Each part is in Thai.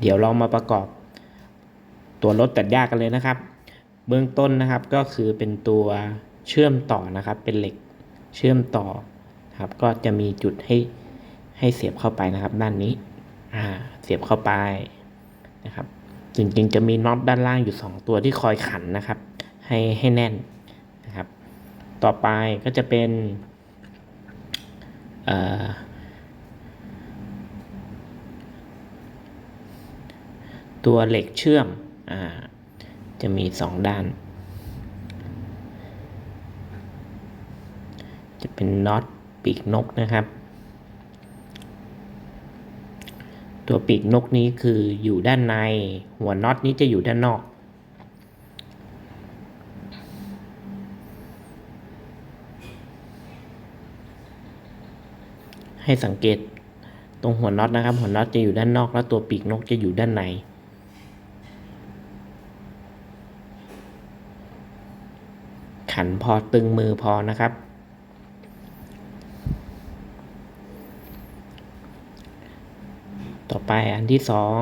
เดี๋ยวเรามาประกอบ ตัวรถตัดหญ้ากันเลยนะครับ เบื้องต้นนะครับก็คือเป็นตัวเชื่อมต่อนะครับ เป็นเหล็กเชื่อมต่อครับ ก็จะมีจุดให้ให้เสียบเข้าไปนะครับ ด้านนี้อ่าเสียบเข้าไปนะครับจริงๆจะมีน็อตด้านล่างอยู่ 2 ตัวที่คอยขันนะครับ ให้ให้แน่นนะครับ ต่อไปก็จะเป็นเอ่อ ตัวเหล็กเชื่อมอจะมี 2 ด้าน จะเป็นน็อตปีกนกนะครับ ตัวปีกนกนี้คืออยู่ด้านใน หัวน็อตนี้จะอยู่ด้านนอกให้สังเกตตรงหัวน็อตนะครับ หัวน็อตจะอยู่ด้านนอก แล้วตัวปีกนกจะอยู่ด้านใน ขันพอตึงมือพอนะครับ ต่อไปอันที่สอง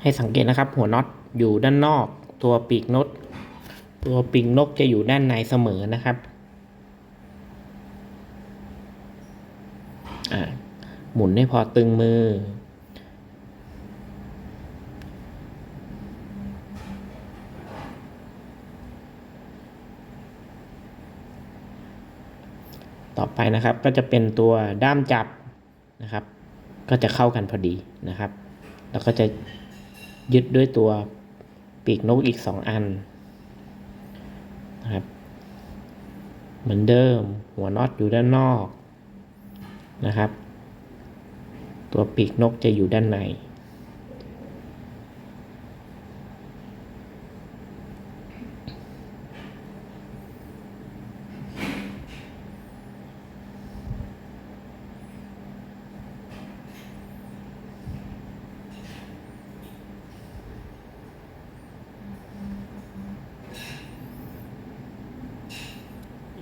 ให้สังเกตนะครับ หัวน็อตอยู่ด้านนอก ตัวปีกนกตัวปีกนกจะอยู่ด้านในเสมอนะครับหมุนให้พอตึงมือ ต่อไปนะครับ ก็จะเป็นตัวด้ามจับนะครับ ก็จะเข้ากันพอดีนะครับ แล้วก็จะยึดด้วยตัวปีกนกอีก 2 อันนะครับ เหมือนเดิมหัวน็อตอยู่ด้านนอกนะครับ ตัวปีกนกจะอยู่ด้านใน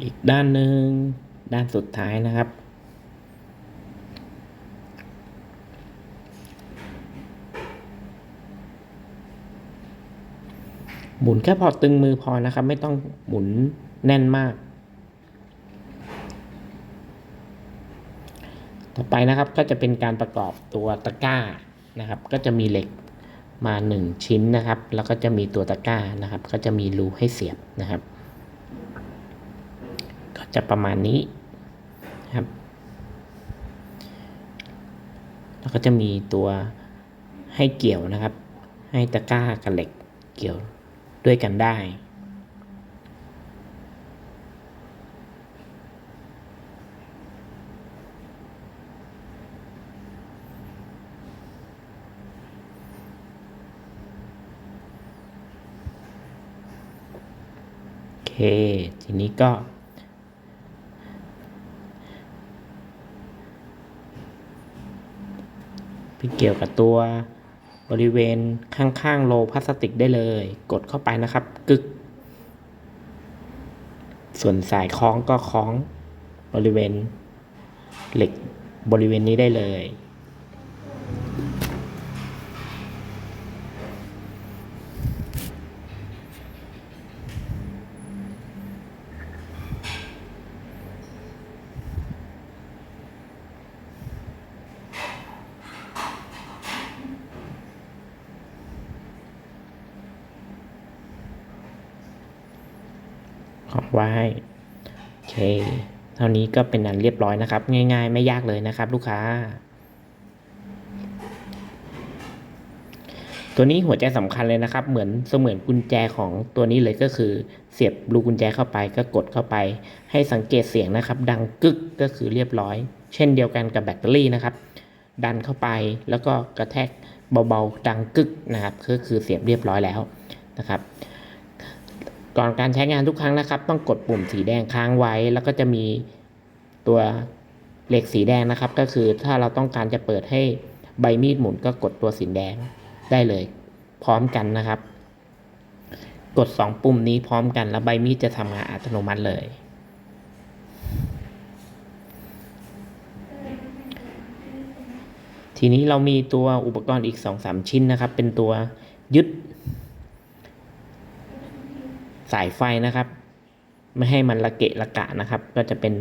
อีกด้านหนึ่งด้านสุดท้ายนะครับ หมุนแค่พอตึงมือพอนะครับ ไม่ต้องหมุนแน่นมาก ต่อไปนะครับก็จะเป็นการประกอบตัวตะกร้านะครับ ก็จะมีเหล็กมาหนึ่งชิ้นนะครับ แล้วก็จะมีตัวตะกร้านะครับ ก็จะมีรูให้เสียบนะครับ จะประมาณนี้นะครับ แล้วก็จะมีตัวให้เกี่ยวนะครับ ให้ตะกร้ากับเหล็กเกี่ยวด้วยกันได้โอเคทีนี้ก็ ที่เกี่ยวกับตัวบริเวณข้างๆโลพลาสติกได้เลย กดเข้าไปนะครับกึก ส่วนสายคล้องก็คล้องบริเวณเหล็กบริเวณนี้ได้เลย ของไว้โอเค เท่านี้ก็เป็นอันเรียบร้อยนะครับ ง่ายๆ ไม่ยากเลยนะครับ ลูกค้า ตัวนี้หัวใจสำคัญเลยนะครับ เหมือนเสมือนกุญแจของตัวนี้เลยก็คือ เสียบลูกกุญแจเข้าไปก็กดเข้าไป ให้สังเกตเสียงนะครับ ดังกึกก็คือเรียบร้อย เช่นเดียวกันกับแบตเตอรี่นะครับ ดันเข้าไปแล้วก็กระแทกเบาๆดังกึกนะครับ ก็คือเสียบเรียบร้อยแล้วนะครับ ก่อนการใช้งานทุกครั้งนะครับ ต้องกดปุ่มสีแดงค้างไว้ แล้วก็จะมีตัวเหล็กสีแดงนะครับ ก็คือถ้าเราต้องการจะเปิดให้ใบมีดหมุนก็กดตัวสีแดงได้เลย พร้อมกันนะครับ กด 2 ปุ่มนี้พร้อมกันแล้วใบมีดจะทำงานอัตโนมัติเลย ทีนี้เรามีตัวอุปกรณ์อีกสองสามชิ้นนะครับ เป็นตัวยึด สายไฟนะครับ ไม่ให้มันระเกะระกะนะครับ ก็จะเป็น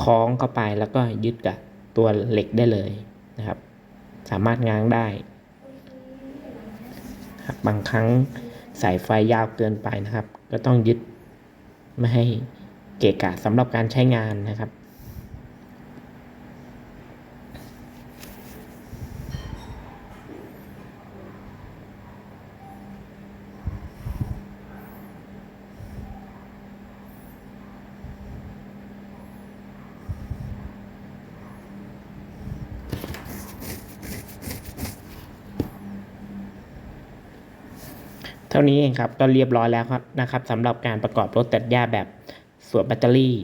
คล้องเข้าไปแล้วก็ยึดกับตัวเหล็กได้เลยนะครับ สามารถง้างได้ครับบางครั้งสายไฟยาวเกินไปนะครับ ก็ต้องยึดไม่ให้เกะกะสำหรับการใช้งานนะครับ เท่านี้เองครับก็เรียบร้อยแล้วครับนะครับสำหรับการประกอบรถตัดหญ้าแบบสวนแบตเตอรี่